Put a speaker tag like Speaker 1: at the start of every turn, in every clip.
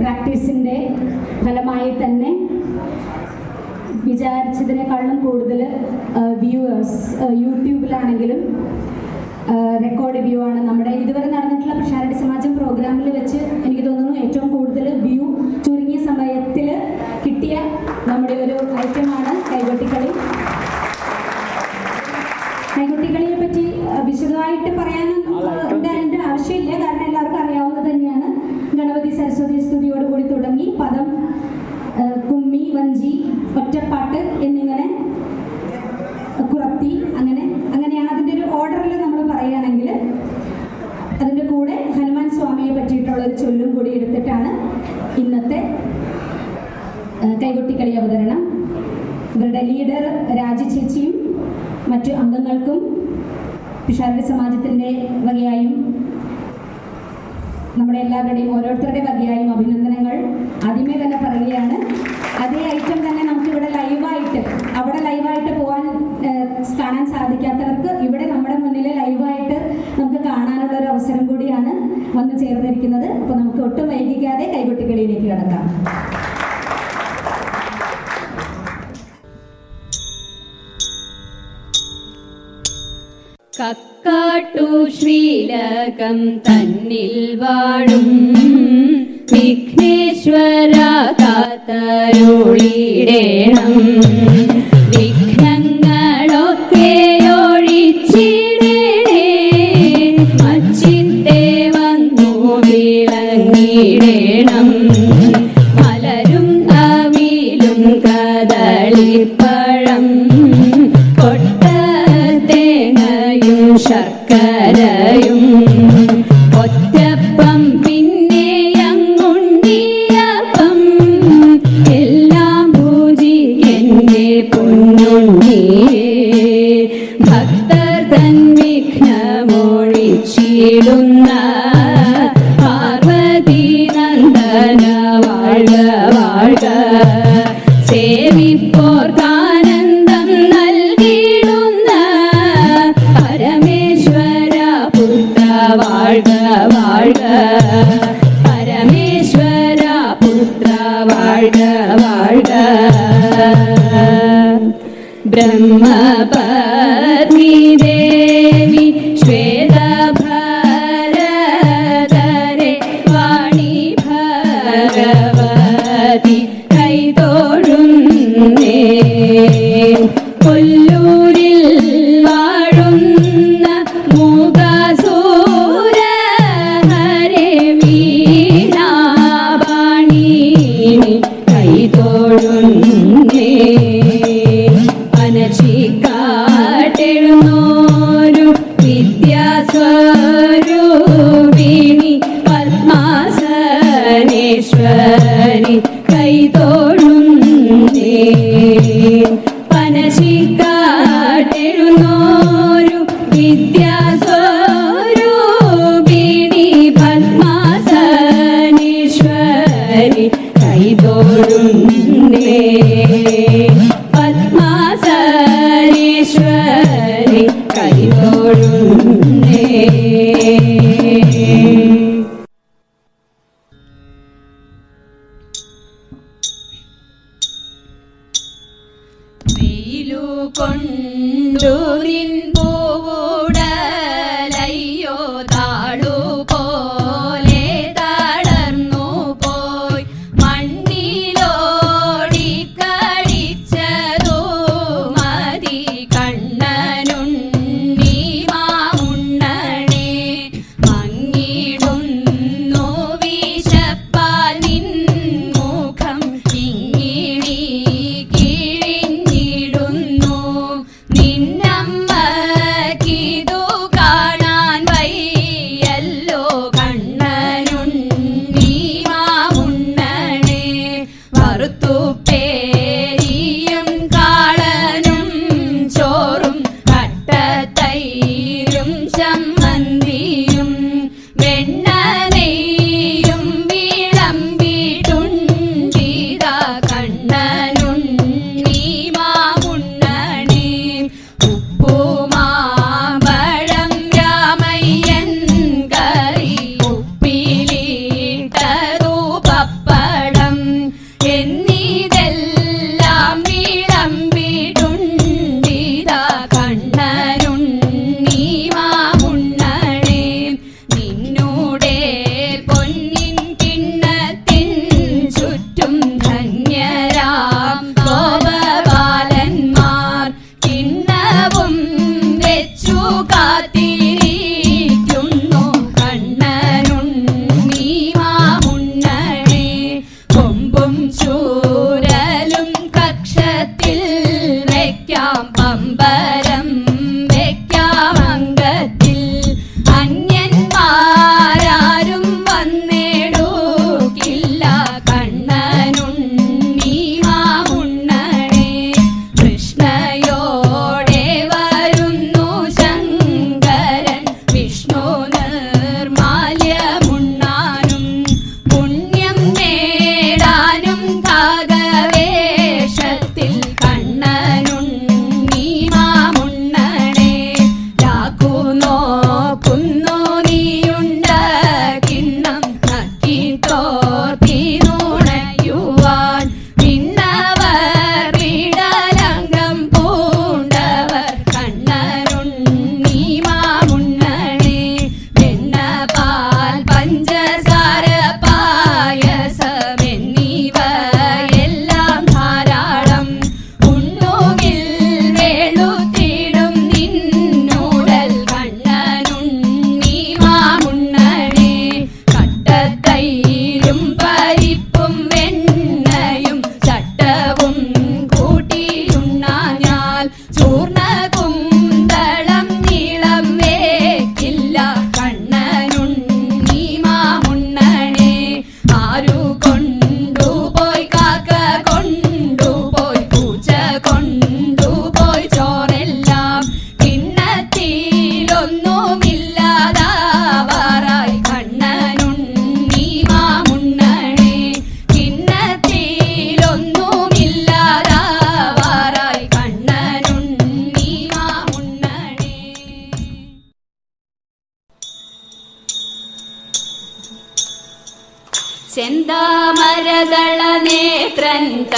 Speaker 1: പ്രാക്ടീസിന്റെ ഫലമായി തന്നെ വിചാരിച്ചതിനേക്കാളും കൂടുതൽ വ്യൂവേഴ്സ് യൂട്യൂബിലാണെങ്കിലും റെക്കോർഡ് വ്യൂ ആണ് നമ്മുടെ ഇതുവരെ നടന്നിട്ടുള്ള പ്രഷാരടി സമാജം പ്രോഗ്രാമിൽ വെച്ച് എനിക്ക് തോന്നുന്നു ഏറ്റവും കൂടുതൽ വ്യൂ ചുരുങ്ങിയ സമയത്തിൽ കിട്ടിയ നമ്മുടെ ഒരു ഐറ്റമാണ് കൈകൊട്ടിക്കളി. കൈകൊട്ടിക്കളിയെ പറ്റി വിശദമായിട്ട് പറയാനൊന്നും പദം കുമ്മി വഞ്ചി ഒറ്റപ്പാട്ട് എന്നിങ്ങനെ കുറത്തി അങ്ങനെ അങ്ങനെയാണ് അതിന്റെ ഒരു ഓർഡറിൽ നമ്മൾ പറയുകയാണെങ്കിൽ അതിന്റെ കൂടെ ഹനുമാൻ സ്വാമിയെ പറ്റിയിട്ടുള്ള ഒരു ചൊല്ലും കൂടി എടുത്തിട്ടാണ് ഇന്നത്തെ കൈകൊട്ടിക്കളി അവതരണം. ഇവരുടെ ലീഡർ രാജി ചേച്ചിയും മറ്റു അംഗങ്ങൾക്കും പിഷാരടി സമാജത്തിന്റെ വകയായും നമ്മുടെ എല്ലാവരുടെയും ഓരോരുത്തരുടെ വകയായും അഭിനന്ദനങ്ങൾ. ആദ്യമേ തന്നെ പറയുകയാണ് അതേ ഐറ്റം തന്നെ നമുക്ക് ഇവിടെ ലൈവായിട്ട് അവിടെ ലൈവായിട്ട് പോകാൻ കാണാൻ സാധിക്കാത്തവർക്ക് ഇവിടെ നമ്മുടെ മുന്നിൽ ലൈവായിട്ട് നമുക്ക് കാണാനുള്ള ഒരു അവസരം കൂടിയാണ് വന്നു ചേർന്നിരിക്കുന്നത്. അപ്പോൾ നമുക്ക് ഒട്ടും വൈകിക്കാതെ കൈകൊട്ടിക്കളിയിലേക്ക് കടക്കാം.
Speaker 2: കക്കാട്ടു ശ്രീലകം തന്നിൽ വാഴും. വിഘ്നേശ്വര കാത്തരുളിടേണം വാഴ്ക വാഴ്ക. ബ്രഹ്മപത്നി ദേവി ശ്വേതഭരതരെ കൊണ്ടു നിൻ bertu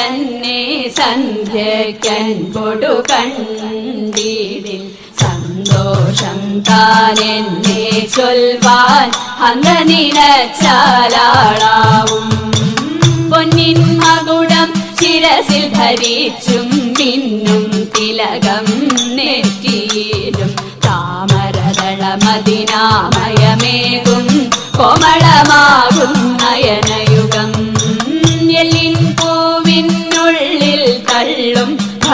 Speaker 2: തന്നെ സന്ധ്യക്കൻപൊടു കണ്ടിടിൽ സന്തോഷം താനെന്നെ ചൊൽവാൻ അങ്കനിടച്ചാലാളാവും പൊന്നിൻ മകുടം ശിരസിൽ ധരിച്ചും പിന്നും തിലകം നെറ്റിയിലും താമരതളമതിനാമയമേകും കോമളമാകും നയനയുഗം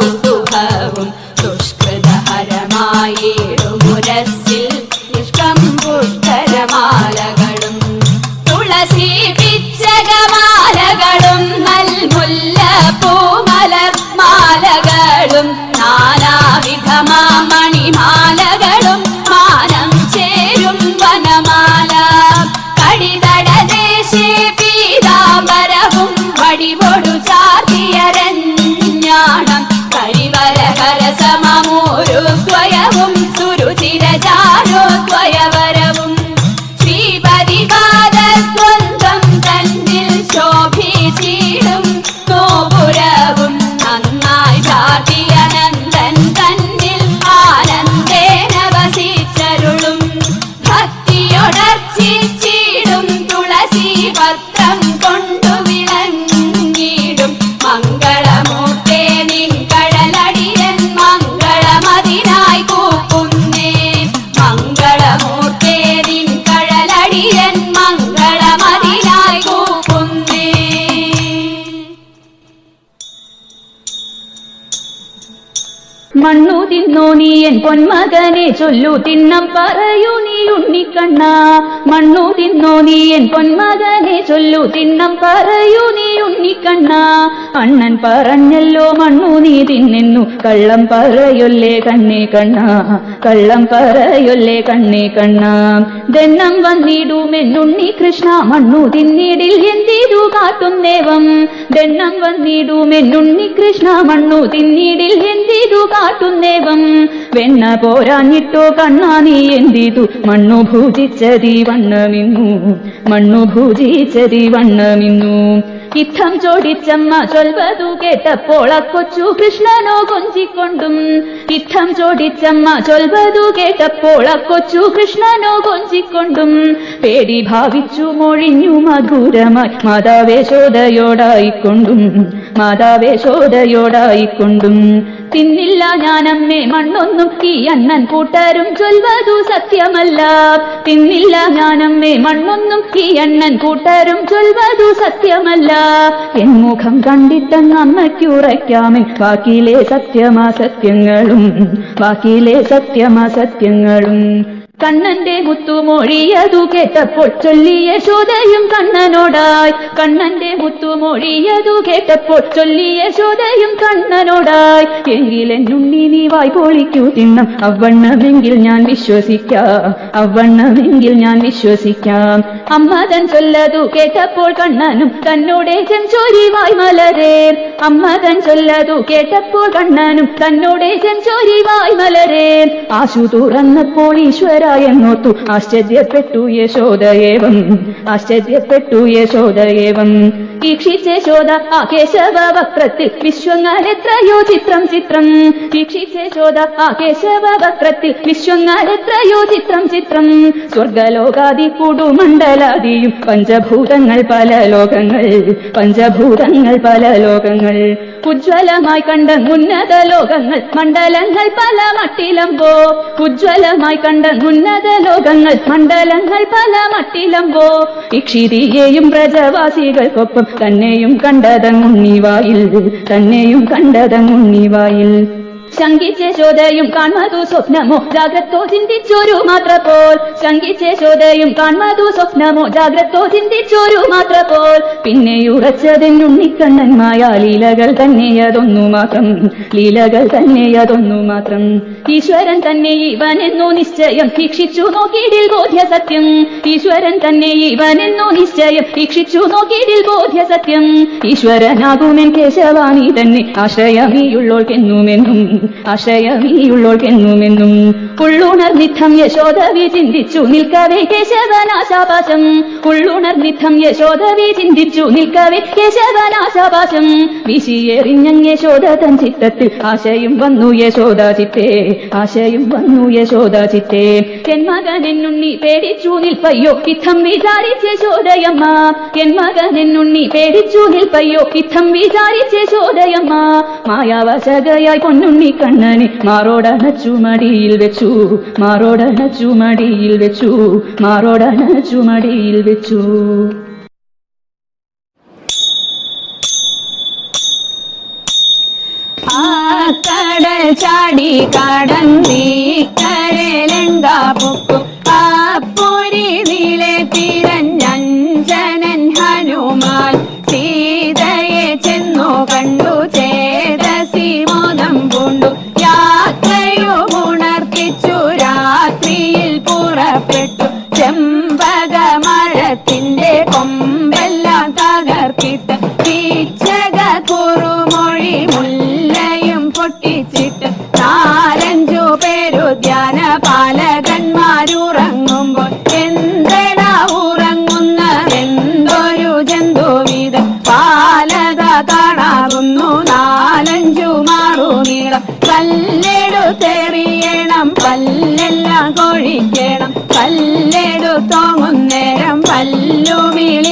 Speaker 3: 吐四盆 പൊന്മകനെ ചൊല്ലു തിന്നം പറയൂ ഉണ്ണിക്കണ്ണ മണ്ണു തിന്നോ നീ എൻ പൊന്മകനെ ചൊല്ലു തിന്നം പറയൂ നീ ഉണ്ണിക്കണ്ണ അണ്ണൻ പറഞ്ഞല്ലോ മണ്ണു നീ തിന്നെന്നു കള്ളം പറയൊല്ലേ കണ്ണേ കണ്ണ കള്ളം പറയൊല്ലേ കണ്ണേ കണ്ണ. ദന്നം വന്നിടുമെന്നുണ്ണി കൃഷ്ണ മണ്ണു തിന്നിടിൽ എന്തിരു ദേവം. ദന്നം വന്നിടുമെന്നുണ്ണി കൃഷ്ണ മണ്ണു തിന്നിടിൽ എന്തിരു ദേവം. വെണ്ണ പോരാഞ്ഞിട്ടോ കണ്ണാ നീ എന്തിതു മണ്ണു ഭൂജിച്ചതി വണ്ണമിന്നു. മണ്ണു ഭൂജിച്ചതി വണ്ണമിന്നു. ഇത്തം ചോടിച്ചമ്മ ചൊൽവതു കേട്ടപ്പോൾ അക്കൊച്ചു കൃഷ്ണനോ കൊഞ്ചിക്കൊണ്ടും. ഇത്തം ചോടിച്ചമ്മ ചൊൽവതു കേട്ടപ്പോൾ അക്കൊച്ചു കൃഷ്ണനോ കൊഞ്ചിക്കൊണ്ടും. പേടി ഭാവിച്ചു മൊഴിഞ്ഞു മധുരമായി മാതാവേശോദയോടായിക്കൊണ്ടും മാതാവേശോദയോടായിക്കൊണ്ടും തിന്നില്ല ഞാനമ്മേ മണ്ണൊന്നും ഈ അണ്ണൻ കൂട്ടരും ചൊൽവതു സത്യമല്ല. തിന്നില്ല ഞാനമ്മേ മണ്ണൊന്നും ഈ അണ്ണൻ കൂട്ടരും ചൊൽവതു സത്യമല്ല. എൻ മുഖം കണ്ടിട്ടങ്ങ് അമ്മയ്ക്കുറയ്ക്കാമേ ബാക്കിയിലെ സത്യമാ സത്യങ്ങളും ബാക്കിയിലെ സത്യമാ സത്യങ്ങളും കണ്ണന്റെ മുത്തുമൊഴിയതു കേട്ടപ്പോൾ ചൊല്ലിയ ശോതയും കണ്ണനോടായി. കണ്ണന്റെ മുത്തുമൊഴിയതു കേട്ടപ്പോൾ ചൊല്ലിയ ശോതയും കണ്ണനോടായി. എങ്കിലെന്നുണ്ണി നീ വായ് പൊളിക്കൂ തിണ്ണം. അവണ്ണമെങ്കിൽ ഞാൻ വിശ്വസിക്കാം. അവണ്ണമെങ്കിൽ ഞാൻ വിശ്വസിക്കാം. അമ്മ തൻ ചൊല്ലതു കേട്ടപ്പോൾ കണ്ണനും തന്നോടെ ചെഞ്ചോരി വായ് മലരേ. അമ്മ തൻ ചൊല്ലതു കേട്ടപ്പോൾ കണ്ണനും തന്നോടെ ചെഞ്ചോരി വായ് മലരേ. ആശു തുറന്നപ്പോൾ ഈശ്വര എന്നോർത്തു ആശ്ചര്യപ്പെട്ടു യശോദയേവം. ആശ്ചര്യപ്പെട്ടു യശോദയേവം. ഈക്ഷിച്ച ശോധ ആ കേശവ വക്രത്തിൽ വിശ്വങ്ങൾ എത്രയോ ചിത്രം ചിത്രം. ഈക്ഷിച്ച ശോധ ആ കേശവ വക്രത്തിൽ വിശ്വങ്ങൾ എത്രയോ ചിത്രം ചിത്രം. സ്വർഗലോകാദി കൂടുമണ്ഡലാദിയും പഞ്ചഭൂതങ്ങൾ പല ലോകങ്ങൾ പഞ്ചഭൂതങ്ങൾ പല ലോകങ്ങൾ. ഉജ്ജ്വലമായി കണ്ട ഉന്നത ലോകങ്ങൾ മണ്ഡലങ്ങൾ പല മട്ടിലമ്പോ. ഉജ്ജ്വലമായി കണ്ട ഉന്നത ലോകങ്ങൾ മണ്ഡലങ്ങൾ പല മട്ടിലമ്പോ. ഇക്ഷിതിയെയും പ്രജവാസികൾക്കൊപ്പം തന്നെയും കണ്ടതങ്ങുണ്ണിവായിൽ തന്നെയും കണ്ടതങ്ങുണ്ണിവായിൽ ശങ്കിച്ച ശോധയും കാൺമതു സ്വപ്നമോ? ജാഗ്രത്തോ ചിന്തിച്ചോരു മാത്ര പോൽ ശങ്കിച്ച ശോധയും കാൺമതു സ്വപ്നമോ? ജാഗ്രത്തോ ചിന്തിച്ചോരു മാത്ര പോൽ പിന്നെ ഉറച്ചതെന്നുണ്ണിക്കണ്ണന്മായ ലീലകൾ തന്നെയതൊന്നു മാത്രം ലീലകൾ തന്നെയതൊന്നു മാത്രം ഈശ്വരൻ തന്നെ ഇവനെന്നു നിശ്ചയം ഭീക്ഷിച്ചു നോക്കിയിടിൽ ബോധ്യ സത്യം ഈശ്വരൻ തന്നെ ഇവനെന്നു നിശ്ചയം ഭീക്ഷിച്ചു നോക്കിയിടിൽ ബോധ്യ സത്യം ഈശ്വരനാകുമെൻ കേശവാണി തന്നെ. ആശ്രയമീയുള്ളോൾക്കെന്നുമെന്നും ആശ്രയമീയുള്ളോൾക്കെന്നുമെന്നും ഉള്ളുണർന്നിത്തം യശോദവി ചിന്തിച്ചു നിൽക്കവേ കേശവനാശാപാശം. ഉള്ളുണർനിധം യശോദവി ചിന്തിച്ചു നിൽക്കവേ കേശവനാശാപാശം. വിശിയെറിഞ്ഞങ് യശോദ തൻ ചിത്തത്തിൽ ആശയും വന്നു യശോദാ ചിത്തേ ആശയും വന്നു യശോദാ ചിത്തേ. എൻ മകൻ എന്നുണ്ണി പേടിച്ചു നിൽപ്പയ്യോ ഇത്തം വിചാരിച്ച യശോദയമ്മ. എൻ മകൻ എന്നുണ്ണി പേടിച്ചു നിൽപ്പയ്യോ ഇത്തം വിചാരിച്ച യശോദയമ്മ. മായാവശകയായി പൊന്നുണ്ണി കണ്ണനെ മാറോടണച്ചു മടിയിൽ വെച്ചു. വെച്ചു. മാറോടണച്ചു മടിയിൽ വെച്ചു.
Speaker 2: ആ കടൽ ചാടി കടന്തി കരലങ്ക പൊക്കും.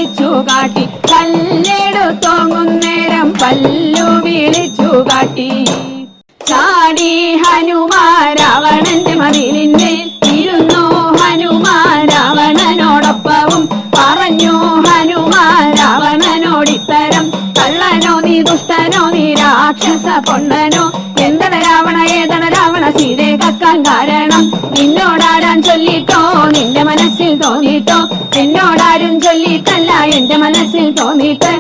Speaker 2: വിളിച്ചു കാട്ടി കല്ലെടുത്തോങ്ങുന്നേരം പല്ലു വിളിച്ചു കാട്ടി ചാടി ഹനുമാരാവണന്റെ മതിലിന്മേൽ ഇരുന്നു ഹനുമാരാവണനോടൊപ്പവും പറഞ്ഞു ഹനുമാരാവണനോടിത്തരം കള്ളനോ നീ ദുഷ്ടനോ നീ രാക്ഷസ പൊണ്ണനോ എന്തട രാവണ ഏതട രാവണ സീതയെ കക്കാൻ കാരണം? നിന്നോടാരാൻ ചൊല്ലിട്ടോ നിന്റെ മനസ്സിൽ തോന്നിട്ടോ എന്നോടാരും ചൊല്ലിട്ടല്ല എന്റെ മനസ്സിൽ തോന്നിയിട്ട്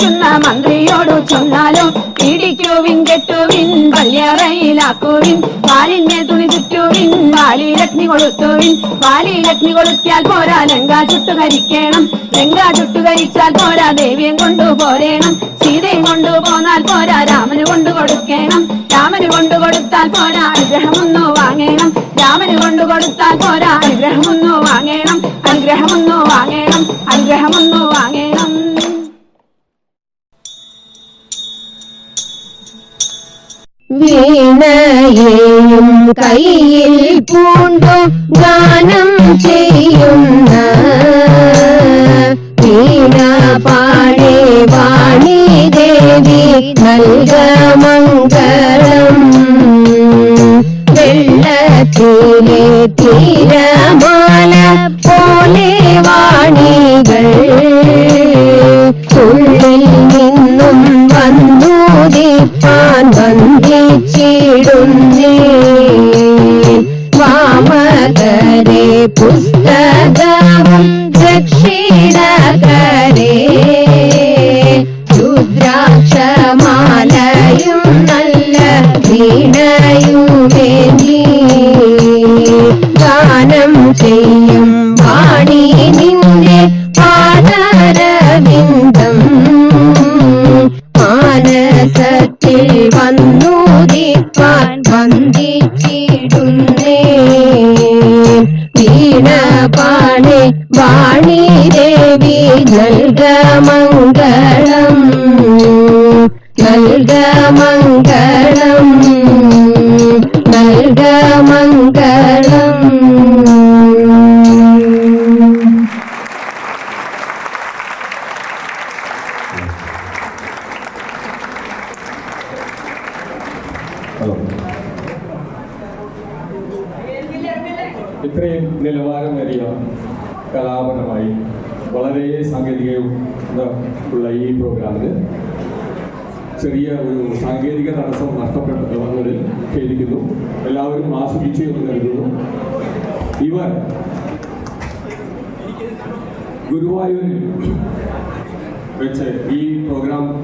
Speaker 2: നിന്നരികിലിരിക്കുന്ന മന്ത്രിയോട് ചൊന്നാലും പിടിക്കുവിൻ കെട്ടുവിൻ പള്ളിയറയിലാക്കുവിൻ പാലിന്റെ തുണി ചുറ്റുവിൻ വാലിലഗ്നി കൊളുത്തുവിൻ. വാലിലഗ്നി കൊളുത്തിയാൽ പോരാ ലങ്ക ചുട്ടുകരിക്കണം ലങ്ക ചുട്ടുകരിച്ചാൽ പോരാ ദേവിയും കൊണ്ടുപോരേണം സീതയും കൊണ്ടുപോന്നാൽ പോരാ രാമന് കൊണ്ടു കൊടുക്കണം. രാമന് കൊണ്ടു കൊടുത്താൽ പോരാ അനുഗ്രഹമൊന്നു വാങ്ങണം. രാമന് കൊണ്ടു കൊടുത്താൽ പോരാ അനുഗ്രഹമൊന്നു വാങ്ങണം. അനുഗ്രഹമൊന്നു വാങ്ങണം. അനുഗ്രഹമൊന്നു വാങ്ങണം.
Speaker 4: വീണയെയും കയ്യിൽ പൂണ്ടു ഗാനം ചെയ്യുന്ന വീണ പാടേ വാണി ദേവി നൽക മംഗളം വെള്ളത്തിലെ തീരമാല പോലെ വാണികൾ. ഉള്ളിൽ നിന്നും വന്നു
Speaker 5: దీపాన్ బంధించిడుంది వామకరే పుస్తకం దక్షిణ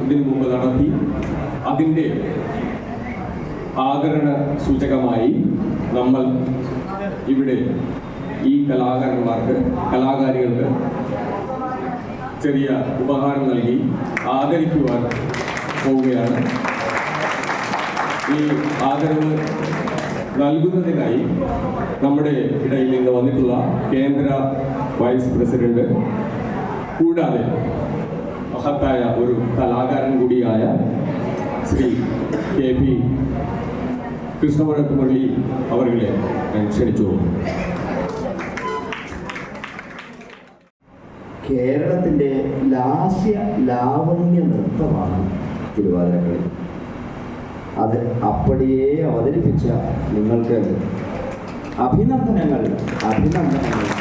Speaker 5: ഇതിനു മുമ്പ് നടത്തി അതിന്റെ ആദരണ സൂചകമായി നമ്മൾ ഇവിടെ ഈ കലാകാരന്മാർക്ക് കലാകാരികൾക്ക് ചെറിയ ഉപഹാരം നൽകി ആദരിക്കുവാൻ പോവുകയാണ്. ഈ ആദരവ് നൽകുന്നതിനായി നമ്മുടെ ഇടയിൽ നിന്ന് വന്നിട്ടുള്ള കേന്ദ്ര വൈസ് പ്രസിഡന്റ് കൂടാതെ മഹത്തായ ഒരു കലാകാരൻ കൂടിയായ ശ്രീ കെ പി കൃഷ്ണവഴക്ക് മുരളി അവരുടെ ക്ഷണിച്ചു.
Speaker 6: കേരളത്തിന്റെ ലാസ്യ ലാവണ്യ നൃത്തമാണ് തിരുവാതിരക്കളി. അത് അപ്പടിയേ അവതരിപ്പിച്ച നിങ്ങൾക്ക് അഭിനന്ദനങ്ങൾ അഭിനന്ദനങ്ങൾ.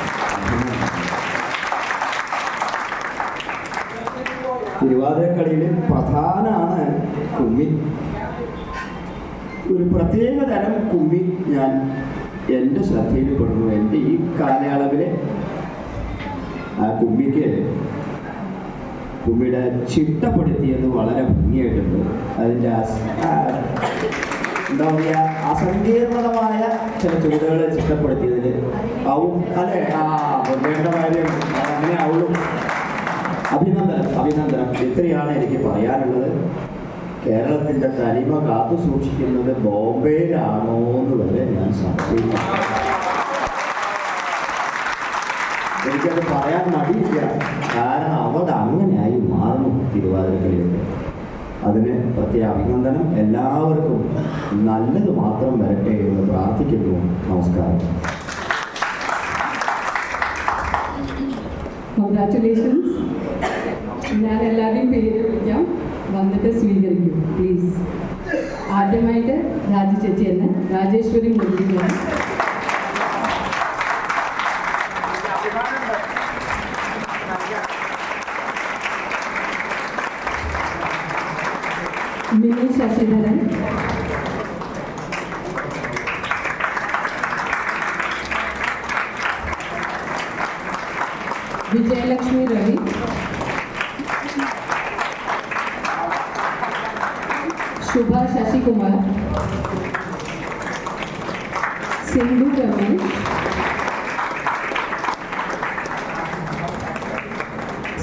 Speaker 6: തിരുവാതിരക്കളിയിൽ പ്രധാനമാണ് കുമ്മി. ഒരു പ്രത്യേക തരം കുമ്മി ഞാൻ എന്റെ ശ്രദ്ധയിൽ പെടുന്നു എന്റെ ഈ കാലയളവിലെ ആ കുമ്മിക്ക് കുമ്മിയുടെ ചിട്ടപ്പെടുത്തിയത് വളരെ ഭംഗിയായിട്ടുണ്ട്. അതിന്റെ എന്താ പറയുക അസങ്കീർണതമായ ചില ചുവടുകളെ ചിട്ടപ്പെടുത്തിയതിൽ ആവും. അല്ലെ? ആ വേണ്ട കാര്യം അങ്ങനെ ആവുള്ളൂ. അഭിനന്ദനം അഭിനന്ദനം. ഇത്രയാണ് എനിക്ക് പറയാനുള്ളത്. കേരളത്തിന്റെ തനിമ കാത്തു സൂക്ഷിക്കുന്നത് ബോംബെയിലാണോ എന്ന് വരെ ഞാൻ സംശയിക്കുന്നു. എനിക്കത് പറയാൻ മടിയില്ല. കാരണം അവത് അങ്ങനെയായി മാറുന്നു തിരുവാതിരക്കളിയൊക്കെ അതിന് പ്രത്യേക അഭിനന്ദനം. എല്ലാവർക്കും നല്ലത് മാത്രം വരട്ടെ എന്ന് പ്രാർത്ഥിക്കുന്നു. നമസ്കാരം.
Speaker 7: കൺഗ്രാറ്റുലേഷൻസ് ഞാൻ എല്ലാവരെയും പേര് വിളിക്കാം വന്നിട്ട് സ്വീകരിക്കും പ്ലീസ് ആദ്യമായിട്ട് രാജി ചേച്ചി എന്നെ രാജേശ്വരി മുരളീധരൻ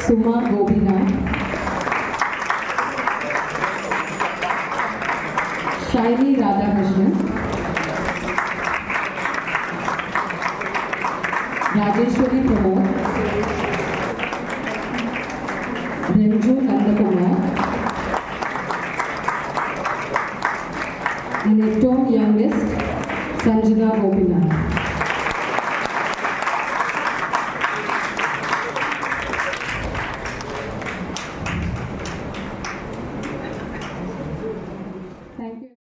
Speaker 7: सुमा गोपीनाथ शायरी राधा कृष्णन